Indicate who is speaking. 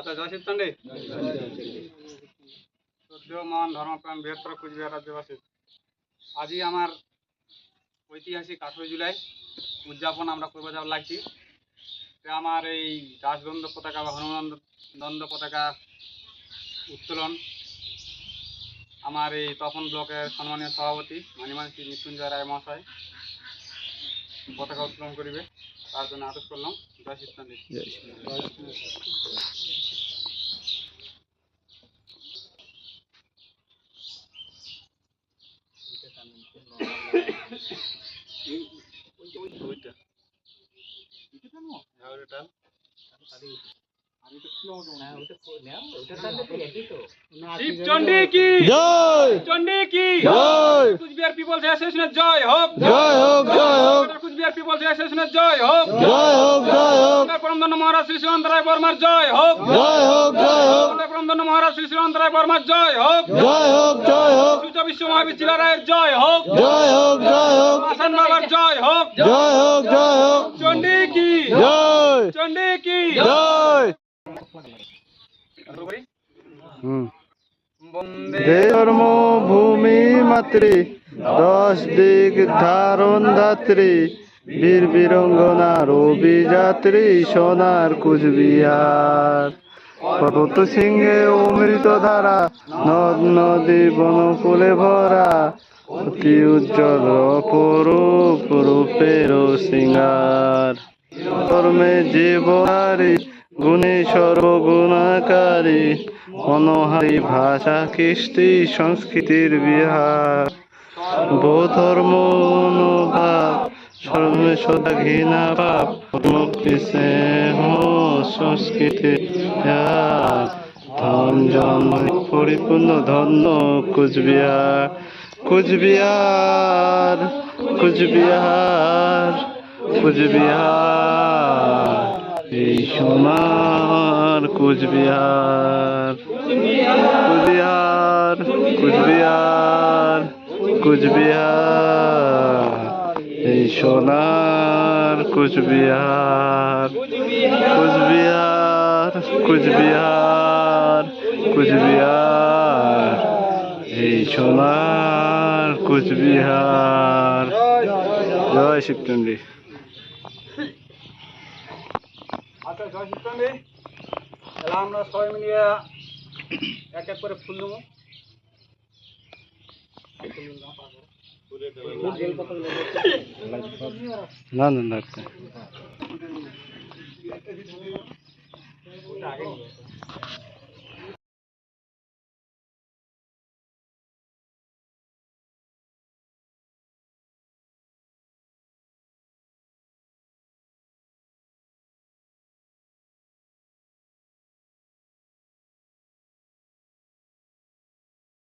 Speaker 1: আচ্ছা জয় শিবচন্ডী শ্রদ্ধেয় মহান ধর্মপ্রাণ বৃহত্তর কুচবিহার রাজ্যবাসী আজই আমার ঐতিহাসিক আঠেরোই জুলাই উদযাপন আমরা করব যাওয়ার লাগছি। আমার এই রাজদণ্ড পতাকা বা হনুমান দ্বন্দ্ব পতাকা উত্তোলন, আমার এই তপন ব্লকের সম্মানীয় সভাপতি মানিমান মৃত্যুঞ্জয় রায় মহাশয় পতাকা উত্তোলন করিবে। তার জন্য আদেশ করলাম। জয় শিবচন্ডী কি?
Speaker 2: জয়। জয়।
Speaker 1: কুচবিহার পিপলস অ্যাসোসিয়েশনের জয় হোক।
Speaker 2: জয় হোক জয়
Speaker 1: কুচবিহার পিপলস অ্যাসোসিয়েশনের জয় হোক
Speaker 2: জয় হোক জয় হোক
Speaker 1: পরমদন্ড মহারাজ শ্রী শ্রীমন্ত রায় বর্মার জয় হোক
Speaker 2: জয় হোক জয় হোক
Speaker 1: পরমদন্ড মহারাজ শ্রী শ্রীমন্ত রায় বর্মার জয় হোক
Speaker 2: জয় হোক জয় হোক
Speaker 1: সূর্য বিশ্ব মহাবীর চিলা রায়ের জয় হোক
Speaker 2: জয় হোক জয় হোক
Speaker 1: আসান বাবার জয় হোক
Speaker 2: জয় হোক জয় হোক
Speaker 1: চন্ডী কি
Speaker 2: জয়
Speaker 1: চন্ডী কি
Speaker 2: জয় হুম ধর্ম ভূমি মাতৃ দশ দিক ধারণ ধাত্রী বীর বীরঙ্গনার অভিযাত্রী সোনার কুচবিহার। পর্বত সিংহে অমৃত ধারা, নদ নদী বনকুলে ভরা, অতি উজ্জ্বল অপরূপ রূপের সিঙ্গার। ধর্মে জীবনারী গুণে সর্বগুণাকারী, মনোহারী ভাষা, কৃষ্টি, সংস্কৃতির বিহার। বৌধর্ম অনুভাব সর্বে সদা ঘৃণা পাপ মুক্তি স্নেহ সংস্কৃতি ধন জন্ম পরিপূর্ণ ধন্য কুচবিহার কুচবিহার কুচবিহার কুচবিহার এই সোনার কুচবিহার কুচবিহার কুচবিহার কুচবিহার সোনার কুচবিহার কুচবিহার কুচবিহার কুচবিহার। এই সোনার কুচবিহার। জয় শিবচন্ডী
Speaker 1: আচ্ছা আমরা সবাই মিলিয়ে এক এক করে ফুল দেবো ना ना ना